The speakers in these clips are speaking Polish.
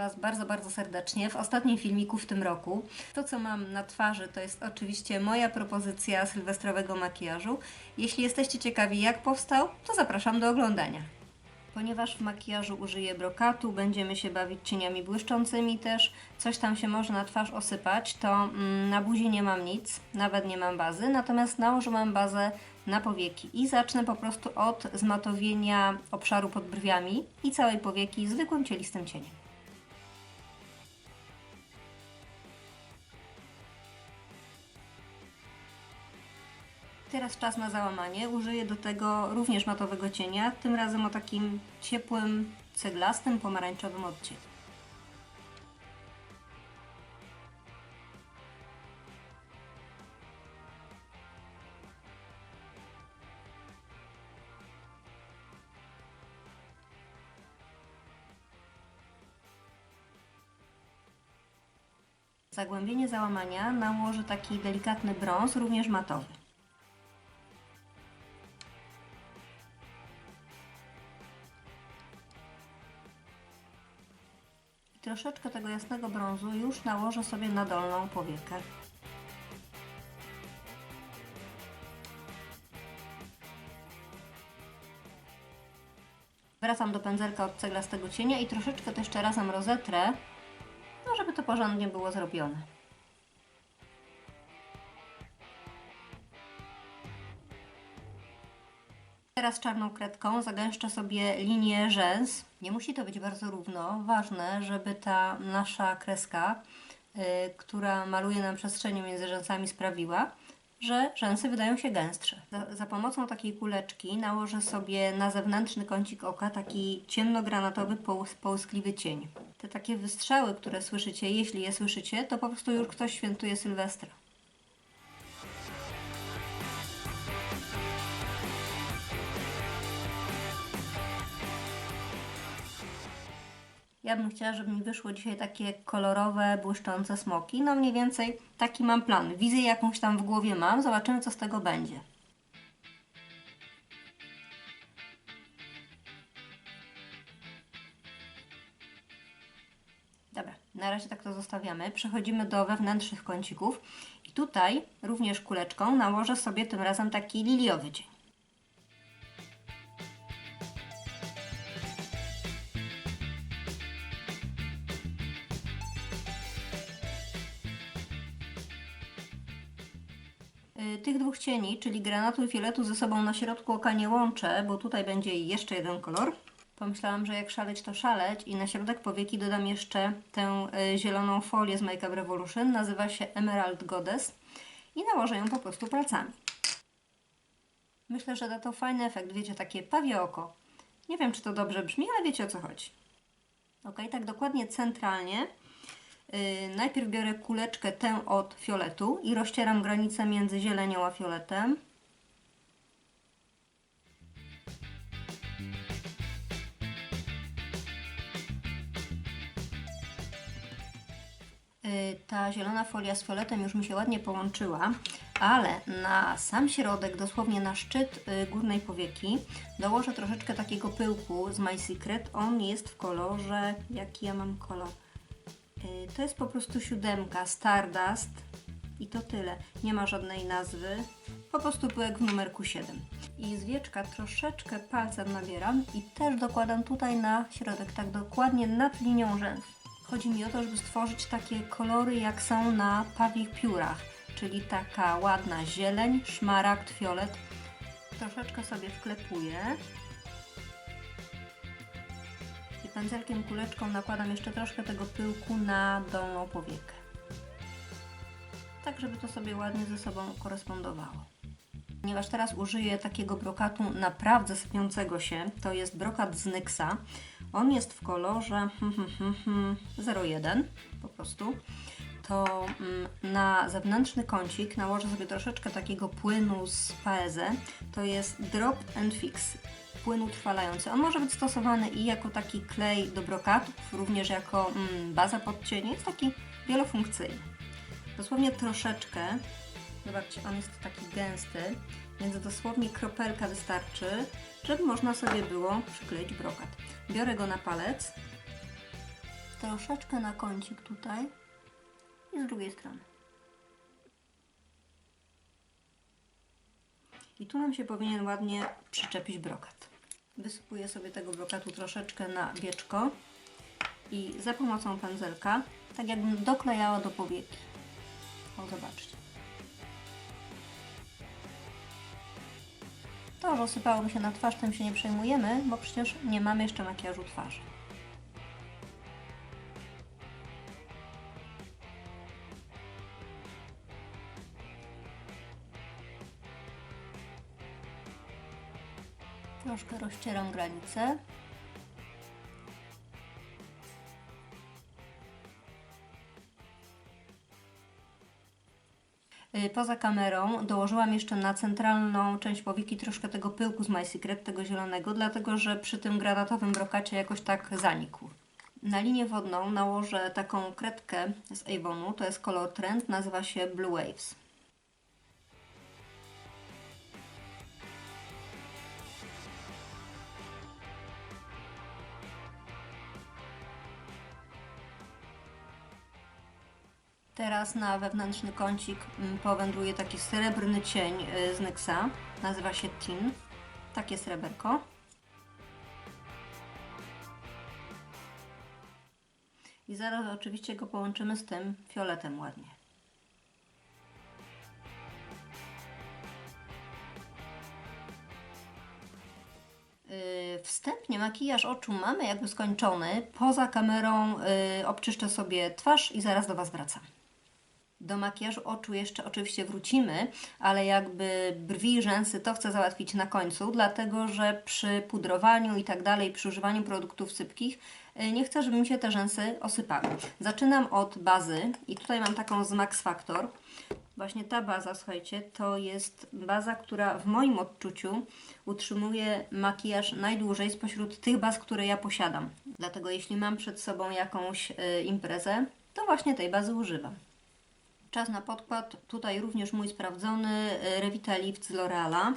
Was bardzo, bardzo serdecznie w ostatnim filmiku w tym roku. To, co mam na twarzy, to jest oczywiście moja propozycja sylwestrowego makijażu. Jeśli jesteście ciekawi, jak powstał, to zapraszam do oglądania. Ponieważ w makijażu użyję brokatu, będziemy się bawić cieniami błyszczącymi też, coś tam się może na twarz osypać, to mm, na buzi nie mam nic, nawet nie mam bazy, natomiast nałożyłam bazę na powieki i zacznę po prostu od zmatowienia obszaru pod brwiami i całej powieki zwykłym cielistym cieniem. Teraz czas na załamanie. Użyję do tego również matowego cienia, tym razem o takim ciepłym, ceglastym, pomarańczowym odcieniu. Zagłębienie załamania nałożę taki delikatny brąz, również matowy. Troszeczkę tego jasnego brązu już nałożę sobie na dolną powiekę. Wracam do pędzelka od ceglastego cienia i troszeczkę to jeszcze razem rozetrę, no żeby to porządnie było zrobione. Teraz czarną kredką zagęszczę sobie linię rzęs. Nie musi to być bardzo równo. Ważne, żeby ta nasza kreska, y, która maluje nam przestrzenie między rzęsami, sprawiła, że rzęsy wydają się gęstsze. Za, za pomocą takiej kuleczki nałożę sobie na zewnętrzny kącik oka taki ciemnogranatowy, połys- połyskliwy cień. Te takie wystrzały, które słyszycie, jeśli je słyszycie, to po prostu już ktoś świętuje Sylwestra. Ja bym chciała, żeby mi wyszło dzisiaj takie kolorowe, błyszczące smoki. No mniej więcej taki mam plan. Wizję jakąś tam w głowie mam. Zobaczymy, co z tego będzie. Dobra, na razie tak to zostawiamy. Przechodzimy do wewnętrznych kącików. I tutaj również kuleczką nałożę sobie tym razem taki liliowy cień. Cieni, czyli granatu i fioletu ze sobą na środku oka nie łączę, bo tutaj będzie jeszcze jeden kolor. Pomyślałam, że jak szaleć to szaleć i na środek powieki dodam jeszcze tę y, zieloną folię z Makeup Revolution. Nazywa się Emerald Goddess i nałożę ją po prostu palcami. Myślę, że da to fajny efekt, wiecie, takie pawie oko. Nie wiem, czy to dobrze brzmi, ale wiecie o co chodzi. Ok, tak dokładnie centralnie. Yy, najpierw biorę kuleczkę tę od fioletu i rozcieram granicę między zielenią a fioletem. Yy, Ta zielona folia z fioletem już mi się ładnie połączyła, ale na sam środek, dosłownie na szczyt yy, górnej powieki, dołożę troszeczkę takiego pyłku z My Secret. On jest w kolorze, jaki ja mam kolor? To jest po prostu siódemka, Stardust i to tyle. Nie ma żadnej nazwy, po prostu pyłek w numerku 7. I z wieczka troszeczkę palcem nabieram i też dokładam tutaj na środek, tak dokładnie nad linią rzęs. Chodzi mi o to, żeby stworzyć takie kolory, jak są na pawich piórach, czyli taka ładna zieleń, szmaragd, fiolet. Troszeczkę sobie wklepuję pędzelkiem kuleczką nakładam jeszcze troszkę tego pyłku na dolną powiekę. Tak, żeby to sobie ładnie ze sobą korespondowało. Ponieważ teraz użyję takiego brokatu naprawdę sypiącego się, to jest brokat z Nyxa. On jest w kolorze hmm, hmm, hmm, hmm, 01 po prostu. To mm, na zewnętrzny kącik nałożę sobie troszeczkę takiego płynu z Paeze. To jest Drop and Fix płyn utrwalający. On może być stosowany i jako taki klej do brokatów, również jako mm, baza pod cienie. Jest taki wielofunkcyjny. Dosłownie troszeczkę, zobaczcie, on jest taki gęsty, więc dosłownie kropelka wystarczy, żeby można sobie było przykleić brokat. Biorę go na palec troszeczkę na kącik tutaj i z drugiej strony. I tu nam się powinien ładnie przyczepić brokat. Wysypuję sobie tego brokatu troszeczkę na wieczko i za pomocą pędzelka, tak jakbym doklejała do powieki. O, zobaczcie. To, że osypało mi się na twarz, tym się nie przejmujemy, bo przecież nie mamy jeszcze makijażu twarzy. Troszkę rozcieram granicę. Y, Poza kamerą dołożyłam jeszcze na centralną część powieki troszkę tego pyłku z My Secret, tego zielonego, dlatego że przy tym granatowym brokacie jakoś tak zanikł. Na linię wodną nałożę taką kredkę z Avonu, to jest kolor trend, nazywa się Blue Waves. Teraz na wewnętrzny kącik mm, powędruje taki srebrny cień y, z Nyxa. Nazywa się Tin. Takie sreberko. I zaraz oczywiście go połączymy z tym fioletem ładnie. Yy, Wstępnie makijaż oczu mamy jakby skończony. Poza kamerą yy, obczyszczę sobie twarz i zaraz do Was wracam. Do makijażu oczu jeszcze oczywiście wrócimy, ale jakby brwi rzęsy to chcę załatwić na końcu, dlatego że przy pudrowaniu i tak dalej, przy używaniu produktów sypkich, y, nie chcę, żeby mi się te rzęsy osypały. Zaczynam od bazy i tutaj mam taką z Max Factor. Właśnie ta baza, słuchajcie, to jest baza, która w moim odczuciu utrzymuje makijaż najdłużej spośród tych baz, które ja posiadam. Dlatego jeśli mam przed sobą jakąś y, imprezę, to właśnie tej bazy używam. Czas na podkład. Tutaj również mój sprawdzony y, Revitalift z L'Oreala.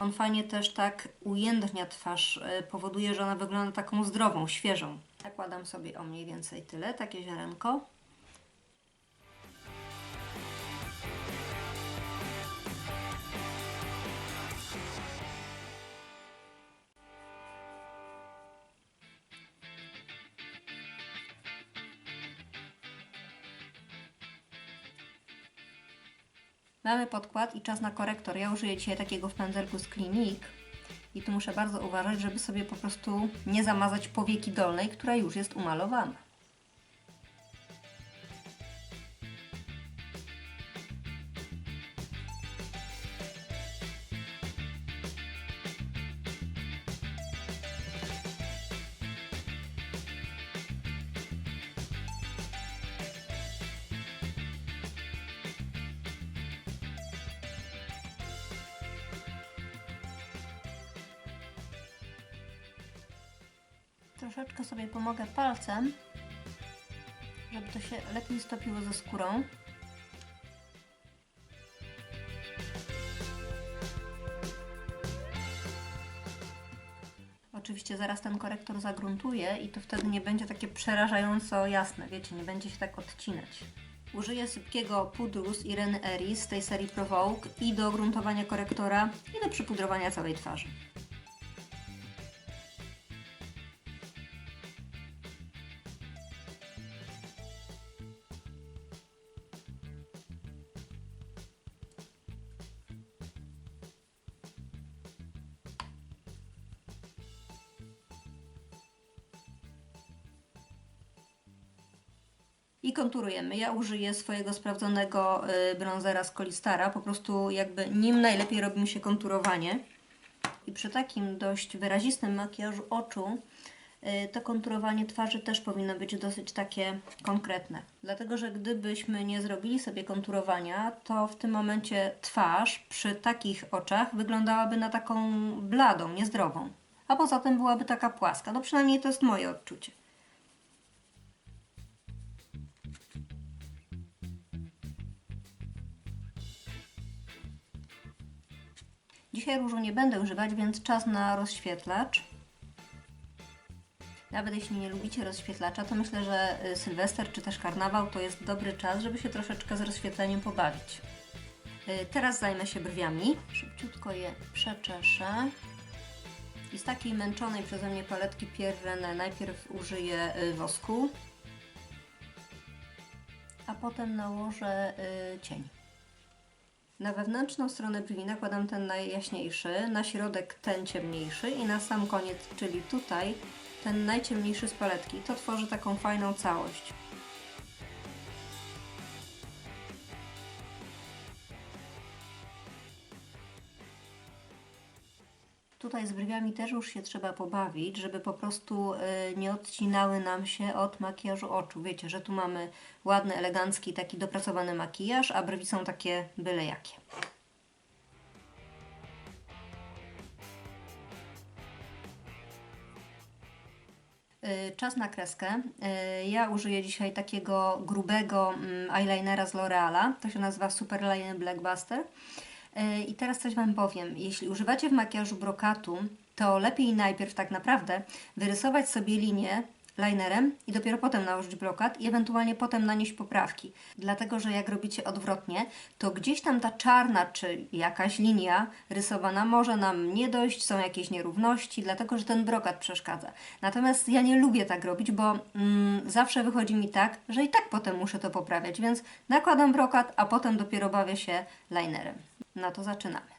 On fajnie też tak ujędrnia twarz, y, powoduje, że ona wygląda taką zdrową, świeżą. Nakładam sobie o mniej więcej tyle, takie ziarenko. Mamy podkład i czas na korektor. Ja użyję dzisiaj takiego w pędzelku z Clinique. I tu muszę bardzo uważać, żeby sobie po prostu nie zamazać powieki dolnej, która już jest umalowana. Troszeczkę sobie pomogę palcem, żeby to się lepiej stopiło ze skórą. Oczywiście zaraz ten korektor zagruntuję i to wtedy nie będzie takie przerażająco jasne, wiecie, nie będzie się tak odcinać. Użyję sypkiego pudru z Ireny Eris z tej serii Provoke i do gruntowania korektora i do przypudrowania całej twarzy. I konturujemy. Ja użyję swojego sprawdzonego y, bronzera z Kolistara. Po prostu jakby nim najlepiej robi mi się konturowanie. I przy takim dość wyrazistym makijażu oczu y, to konturowanie twarzy też powinno być dosyć takie konkretne. Dlatego, że gdybyśmy nie zrobili sobie konturowania, to w tym momencie twarz przy takich oczach wyglądałaby na taką bladą, niezdrową. A poza tym byłaby taka płaska. No przynajmniej to jest moje odczucie. Dzisiaj różu nie będę używać, więc czas na rozświetlacz. Nawet jeśli nie lubicie rozświetlacza, to myślę, że y, Sylwester czy też karnawał to jest dobry czas, żeby się troszeczkę z rozświetleniem pobawić. Y, Teraz zajmę się brwiami. Szybciutko je przeczeszę. I z takiej męczonej przeze mnie paletki Pierre najpierw użyję y, wosku, a potem nałożę cień. Na wewnętrzną stronę brwi nakładam ten najjaśniejszy, na środek ten ciemniejszy i na sam koniec, czyli tutaj, ten najciemniejszy z paletki. To tworzy taką fajną całość. Tutaj z brwiami też już się trzeba pobawić, żeby po prostu y, nie odcinały nam się od makijażu oczu. Wiecie, że tu mamy ładny, elegancki, taki dopracowany makijaż, a brwi są takie byle jakie. Y, Czas na kreskę. Y, Ja użyję dzisiaj takiego grubego mm, eyelinera z L'Oreala. To się nazywa Superline Blackbuster. Y, I teraz coś Wam powiem. Jeśli używacie w makijażu brokatu, to lepiej najpierw tak naprawdę wyrysować sobie linię linerem i dopiero potem nałożyć brokat i ewentualnie potem nanieść poprawki. Dlatego, że jak robicie odwrotnie, to gdzieś tam ta czarna czy jakaś linia rysowana może nam nie dojść, są jakieś nierówności, dlatego, że ten brokat przeszkadza. Natomiast ja nie lubię tak robić, bo mm, zawsze wychodzi mi tak, że i tak potem muszę to poprawiać, więc nakładam brokat, a potem dopiero bawię się linerem. No to zaczynamy.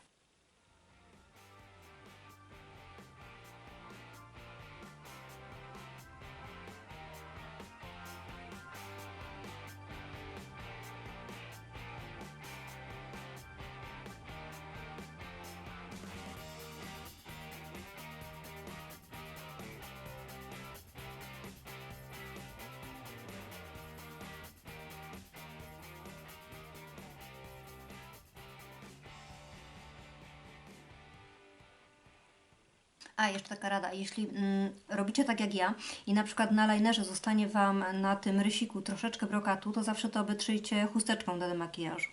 A, jeszcze taka rada, jeśli mm, robicie tak jak ja i na przykład na linerze zostanie Wam na tym rysiku troszeczkę brokatu, to zawsze to wytrzyjcie chusteczką do makijażu.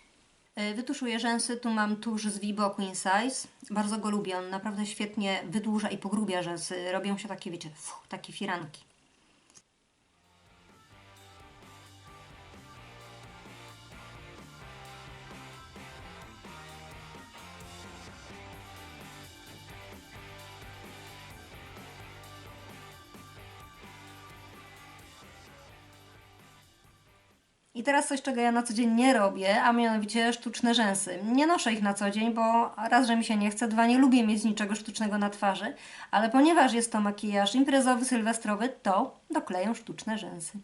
Y, Wytuszuję rzęsy, tu mam tusz z Vibo Queen Size, bardzo go lubię, on naprawdę świetnie wydłuża i pogrubia rzęsy, robią się takie, wiecie, fuh, takie firanki. I teraz coś, czego ja na co dzień nie robię, a mianowicie sztuczne rzęsy. Nie noszę ich na co dzień, bo raz, że mi się nie chce, dwa, nie lubię mieć niczego sztucznego na twarzy, ale ponieważ jest to makijaż imprezowy, sylwestrowy, to dokleję sztuczne rzęsy.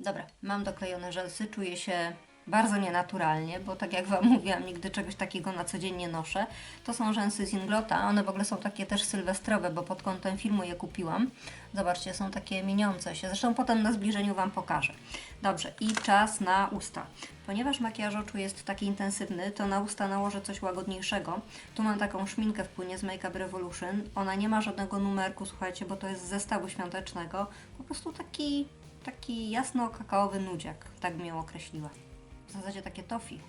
Dobra, mam doklejone rzęsy, czuję się bardzo nienaturalnie, bo tak jak Wam mówiłam, nigdy czegoś takiego na co dzień nie noszę. To są rzęsy z Inglota, one w ogóle są takie też sylwestrowe, bo pod kątem filmu je kupiłam. Zobaczcie, są takie mieniące się, zresztą potem na zbliżeniu Wam pokażę. Dobrze, i czas na usta. Ponieważ makijaż oczu jest taki intensywny, to na usta nałożę coś łagodniejszego. Tu mam taką szminkę w płynie z Make Up Revolution. Ona nie ma żadnego numerku, słuchajcie, bo to jest z zestawu świątecznego. Po prostu taki, taki jasno-kakaowy nudziak, tak bym ją określiła. W zasadzie takie tofi.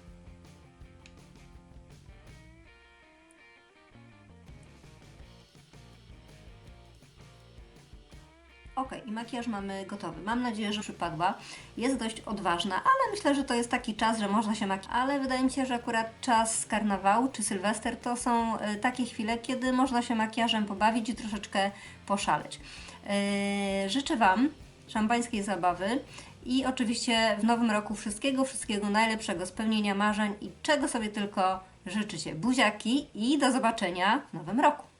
Ok, i makijaż mamy gotowy. Mam nadzieję, że przypadła. Jest dość odważna, ale myślę, że to jest taki czas, że można się makijaż. Ale wydaje mi się, że akurat czas karnawału czy sylwester to są y, takie chwile, kiedy można się makijażem pobawić i troszeczkę poszaleć. Yy, życzę Wam szampańskiej zabawy i oczywiście w nowym roku wszystkiego, wszystkiego najlepszego, spełnienia marzeń i czego sobie tylko życzycie. Buziaki i do zobaczenia w nowym roku.